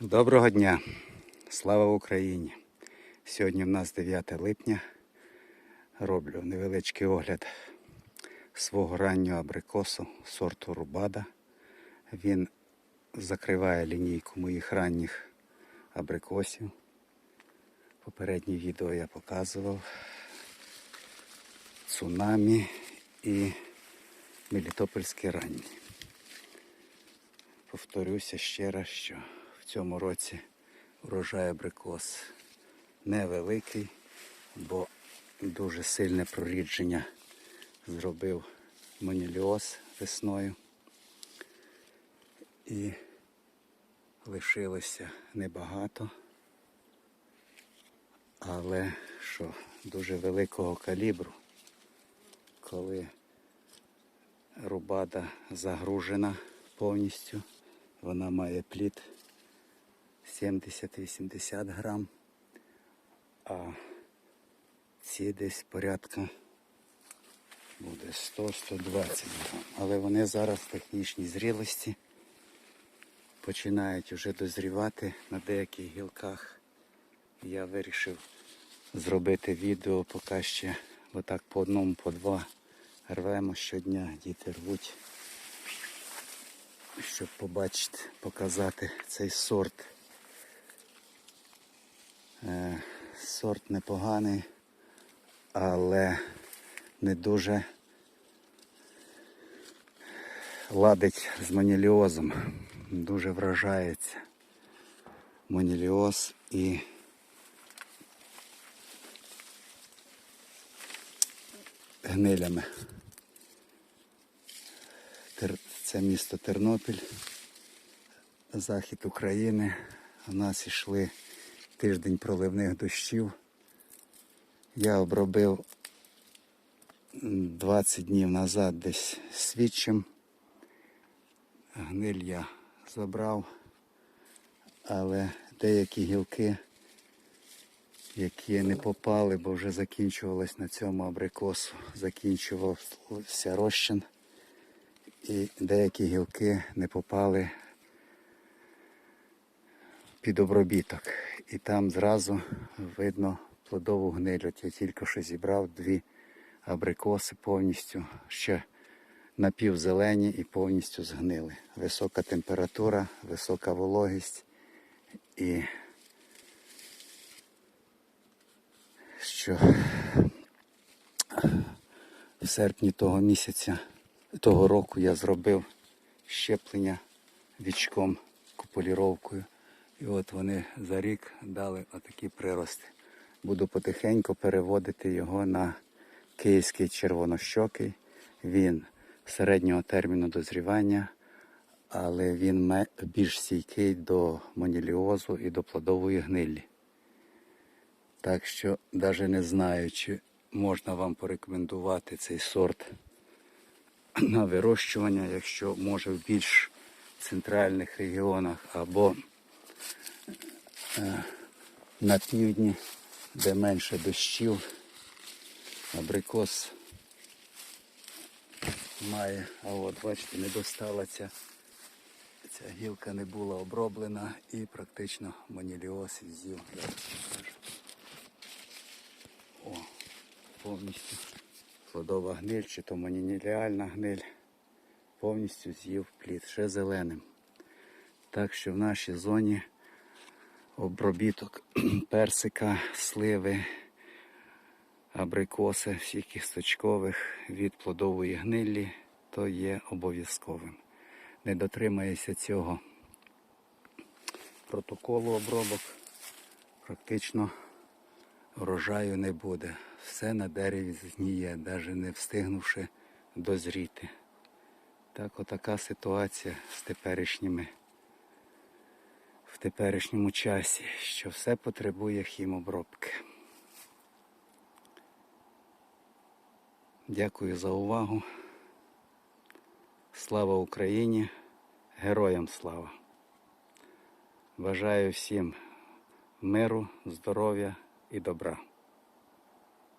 Доброго дня! Слава Україні! Сьогодні в нас 9 липня. Роблю невеличкий огляд свого раннього абрикосу сорту Рубада. Він закриває лінійку моїх ранніх абрикосів. Попереднє відео я показував цунамі і Мелітопольські ранні. Повторюся ще раз, що цьому році урожай абрикос невеликий, бо дуже сильне прорідження зробив моніліоз весною. І лишилося небагато, але що дуже великого калібру, коли рубада загружена повністю. Вона має плід 70-80 грам, а ці десь порядка буде 100-120 грам. Але вони зараз в технічній зрілості починають вже дозрівати на деяких гілках. Я вирішив зробити відео, поки ще отак по одному, по два рвемо щодня, діти рвуть щоб побачити, показати цей сорт. Е, сорт непоганий, але не дуже ладить з моніліозом. Дуже вражається моніліоз і гнилями. Це місто Тернопіль, захід України. У нас йшли тиждень проливних дощів. Я обробив 20 днів назад десь свідчим. Гниль я забрав, але деякі гілки, які не попали, бо вже закінчувалось на цьому абрикосу, закінчувався розчин і деякі гілки не попали під обробіток. І там зразу видно плодову гниль. От я тільки що зібрав дві абрикоси повністю, ще напівзелені і повністю згнили. Висока температура, висока вологість і що в серпні того місяця того року я зробив щеплення вічком, куполіровкою. І от вони за рік дали отакі прирости. Буду потихеньку переводити його на київський червонощокий. Він середнього терміну дозрівання, але він більш стійкий до моніліозу і до плодової гнилі. Так що навіть не знаю, чи можна вам порекомендувати цей сорт на вирощування, якщо може в більш центральних регіонах або на півдні, де менше дощів. Абрикос має, а от бачите, не достала ця, ця гілка не була оброблена і практично моніліоз з'їв. О, повністю плодова гниль, чи то монініліальна гниль, повністю з'їв плід, ще зеленим. Так що в нашій зоні обробіток персика, сливи, абрикоси, всіх кісточкових від плодової гнилі, то є обов'язковим. Не дотримаєшся цього протоколу обробок, практично врожаю не буде. Все на дереві згніє, навіть не встигнувши дозріти. Так отака ситуація з теперішніми в теперішньому часі, що все потребує хімобробки. Дякую за увагу. Слава Україні! Героям слава! Бажаю всім миру, здоров'я і добра.